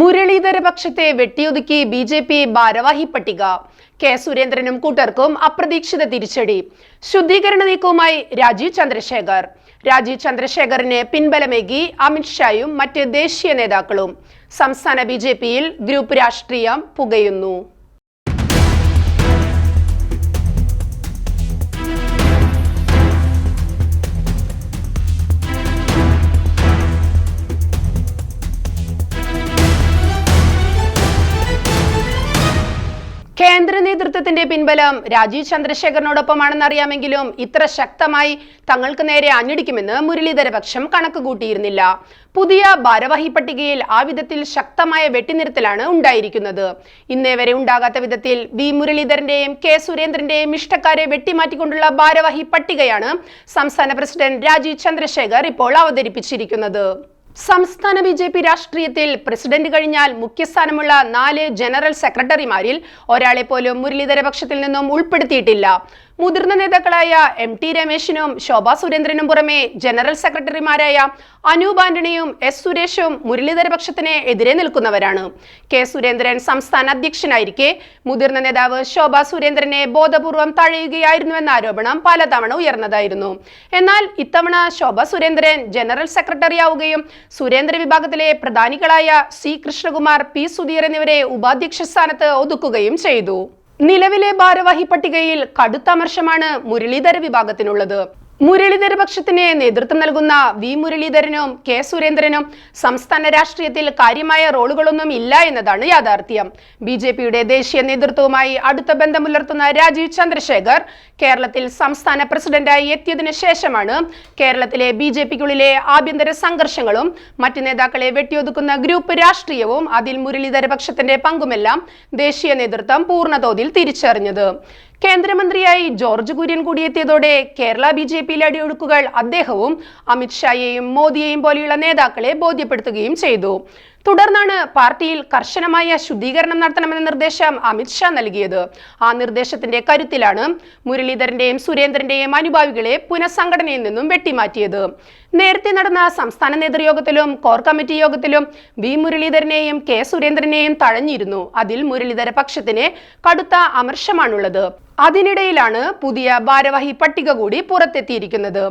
മുരളീധര പക്ഷത്തെ വെട്ടിയൊതുക്കി B J P ഭാരവാഹി പട്ടിക. കെ സുരേന്ദ്രനും കൂട്ടർക്കും അപ്രതീക്ഷിത തിരിച്ചടി. ശുദ്ധീകരണ നീക്കവുമായി രാജീവ് ചന്ദ്രശേഖർ. രാജീവ് ചന്ദ്രശേഖറിന് പിൻബലമേകി അമിത്ഷായും മറ്റ് ദേശീയ നേതാക്കളും. സംസ്ഥാന ബി ഗ്രൂപ്പ് രാഷ്ട്രീയം പുകയുന്നു. കേന്ദ്ര നേതൃത്വത്തിന്റെ പിൻബലം രാജീവ് ചന്ദ്രശേഖരനോടൊപ്പമാണെന്നറിയാമെങ്കിലും ഇത്ര ശക്തമായി തങ്ങൾക്ക് നേരെ അഞ്ഞടിക്കുമെന്ന് മുരളീധരപക്ഷം കണക്കുകൂട്ടിയിരുന്നില്ല. കണക്ക് കൂട്ടിയിരുന്നില്ല പുതിയ ഭാരവാഹി പട്ടികയിൽ ആ വിധത്തിൽ ശക്തമായ വെട്ടിനിരുത്തലാണ് ഉണ്ടായിരിക്കുന്നത്. ഇന്നേ വരെ ഉണ്ടാകാത്ത വിധത്തിൽ വി മുരളീധരന്റെയും കെ സുരേന്ദ്രന്റെയും ഇഷ്ടക്കാരെ വെട്ടിമാറ്റിക്കൊണ്ടുള്ള ഭാരവാഹി പട്ടികയാണ് സംസ്ഥാന പ്രസിഡന്റ് രാജീവ് ചന്ദ്രശേഖർ ഇപ്പോൾ അവതരിപ്പിച്ചിരിക്കുന്നത്. സംസ്ഥാന ബി ജെ പി രാഷ്ട്രീയത്തിൽ പ്രസിഡന്റ് കഴിഞ്ഞാൽ മുഖ്യസ്ഥാനമുള്ള നാല് ജനറൽ സെക്രട്ടറിമാരിൽ ഒരാളെ പോലും മുരളീധര പക്ഷത്തിൽ നിന്നും ഉൾപ്പെടുത്തിയിട്ടില്ല. മുതിർന്ന നേതാക്കളായ എം ടി രമേശിനും ശോഭാ സുരേന്ദ്രനും പുറമെ ജനറൽ സെക്രട്ടറിമാരായ അനൂപ് ആന്റണിയും എസ് സുരേഷും മുരളീധര പക്ഷത്തിന് എതിരെ നിൽക്കുന്നവരാണ്. കെ സുരേന്ദ്രൻ സംസ്ഥാന അധ്യക്ഷനായിരിക്കെ. മുതിർന്ന നേതാവ് ശോഭാ സുരേന്ദ്രനെ ബോധപൂർവം തഴയുകയായിരുന്നുവെന്ന ആരോപണം പലതവണ ഉയർന്നതായിരുന്നു. എന്നാൽ ഇത്തവണ ശോഭ സുരേന്ദ്രൻ ജനറൽ സെക്രട്ടറി ആവുകയും സുരേന്ദ്ര വിഭാഗത്തിലെ പ്രധാനികളായ സി കൃഷ്ണകുമാർ പി സുധീർ എന്നിവരെ ഉപാധ്യക്ഷ സ്ഥാനത്ത് ഒതുക്കുകയും ചെയ്തു. നിലവിലെ ഭാരവാഹി പട്ടികയിൽ കടുത്ത അമർശമാണ് മുരളീധര വിഭാഗത്തിനുള്ളത്. മുരളീധര പക്ഷത്തിന് നേതൃത്വം നൽകുന്ന വി മുരളീധരനും കെ സുരേന്ദ്രനും സംസ്ഥാന രാഷ്ട്രീയത്തിൽ കാര്യമായ റോളുകളൊന്നും ഇല്ല എന്നതാണ് യാഥാർത്ഥ്യം. ബി ജെ പിയുടെ ദേശീയ നേതൃത്വവുമായി അടുത്ത ബന്ധം പുലർത്തുന്ന രാജീവ് ചന്ദ്രശേഖർ കേരളത്തിൽ സംസ്ഥാന പ്രസിഡന്റായി എത്തിയതിനു ശേഷമാണ് കേരളത്തിലെ ബി ജെ പിക്കുള്ളിലെ ആഭ്യന്തര സംഘർഷങ്ങളും മറ്റ് നേതാക്കളെ വെട്ടിയൊതുക്കുന്ന ഗ്രൂപ്പ് രാഷ്ട്രീയവും അതിൽ മുരളീധര പക്ഷത്തിന്റെ പങ്കുമെല്ലാം ദേശീയ നേതൃത്വം പൂർണതോതിൽ തിരിച്ചറിഞ്ഞത്. കേന്ദ്രമന്ത്രിയായി ജോർജ് കുര്യൻ കൂടിയെത്തിയതോടെ കേരള ബി ജെ പിയിലെ അടിയൊഴുക്കുകൾ അദ്ദേഹവും അമിത്ഷായെയും മോദിയെയും പോലെയുള്ള നേതാക്കളെ ബോധ്യപ്പെടുത്തുകയും ചെയ്തു. തുടർന്നാണ് പാർട്ടിയിൽ കർശനമായ ശുദ്ധീകരണം നടത്തണമെന്ന നിർദ്ദേശം അമിത്ഷാ നൽകിയത്. ആ നിർദ്ദേശത്തിന്റെ കരുത്തിലാണ് മുരളീധരന്റെയും സുരേന്ദ്രന്റെയും അനുഭാവികളെ പുനഃസംഘടനയിൽ നിന്നും വെട്ടിമാറ്റിയത്. നേരത്തെ നടന്ന സംസ്ഥാന നേതൃയോഗത്തിലും കോർ കമ്മിറ്റി യോഗത്തിലും വി മുരളീധരനെയും കെ സുരേന്ദ്രനെയും തഴഞ്ഞിരുന്നു. അതിൽ മുരളീധര പക്ഷത്തിന് കടുത്ത അമർഷമാണുള്ളത് അതിനിടയിലാണ് പുതിയ ഭാരവാഹി പട്ടിക കൂടി പുറത്തെത്തിയിരിക്കുന്നത്.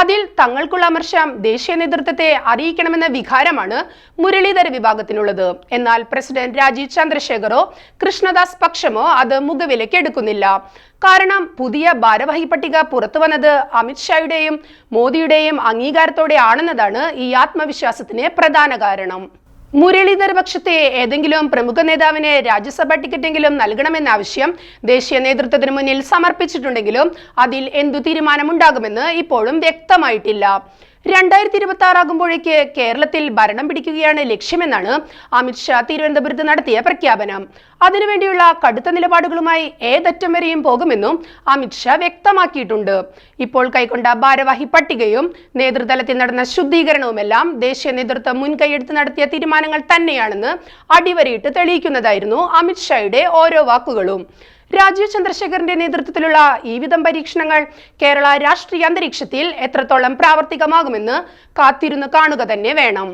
അതിൽ തങ്ങൾക്കുള്ള അമർശം ദേശീയ നേതൃത്വത്തെ അറിയിക്കണമെന്ന വികാരമാണ് മുരളീധര വിഭാഗത്തിനുള്ളത്. എന്നാൽ പ്രസിഡന്റ് രാജീവ് ചന്ദ്രശേഖറോ കൃഷ്ണദാസ് പക്ഷമോ അത് മുഖവിലേക്ക് എടുക്കുന്നില്ല. കാരണം പുതിയ ഭാരവാഹി പട്ടിക പുറത്തു വന്നത് അമിത്ഷായുടെയും മോദിയുടെയും അംഗീകാരത്തോടെ ആണെന്നതാണ് ഈ ആത്മവിശ്വാസത്തിന് പ്രധാന കാരണം. മുരളീധര പക്ഷത്തെ ഏതെങ്കിലും പ്രമുഖ നേതാവിന് രാജ്യസഭാ ടിക്കറ്റെങ്കിലും നൽകണമെന്ന ആവശ്യം ദേശീയ നേതൃത്വത്തിന് മുന്നിൽ സമർപ്പിച്ചിട്ടുണ്ടെങ്കിലും അതിൽ എന്തു തീരുമാനമുണ്ടാകുമെന്ന് ഇപ്പോഴും വ്യക്തമായിട്ടില്ല. രണ്ടായിരത്തി ഇരുപത്തി ആറാകുമ്പോഴേക്ക് കേരളത്തിൽ ഭരണം പിടിക്കുകയാണ് ലക്ഷ്യമെന്നാണ് അമിത്ഷാ തിരുവനന്തപുരത്ത് നടത്തിയ പ്രഖ്യാപനം. അതിനുവേണ്ടിയുള്ള കടുത്ത നിലപാടുകളുമായി ഏതറ്റം വരെയും പോകുമെന്നും അമിത്ഷാ വ്യക്തമാക്കിയിട്ടുണ്ട്. ഇപ്പോൾ കൈക്കൊണ്ട ഭാരവാഹി പട്ടികയും നേതൃതലത്തിൽ നടന്ന ശുദ്ധീകരണവുമെല്ലാം ദേശീയ നേതൃത്വം മുൻകൈയെടുത്ത് നടത്തിയ തീരുമാനങ്ങൾ തന്നെയാണെന്ന് അടിവരയിട്ട് തെളിയിക്കുന്നതായിരുന്നു അമിത്ഷായുടെ ഓരോ വാക്കുകളും. രാജീവ് ചന്ദ്രശേഖറിന്റെ നേതൃത്വത്തിലുള്ള ഈ വിധം പരീക്ഷണങ്ങൾ കേരള രാഷ്ട്രീയ അന്തരീക്ഷത്തിൽ എത്രത്തോളം പ്രാവർത്തികമാകുമെന്ന് കാത്തിരുന്ന് കാണുക തന്നെ വേണം.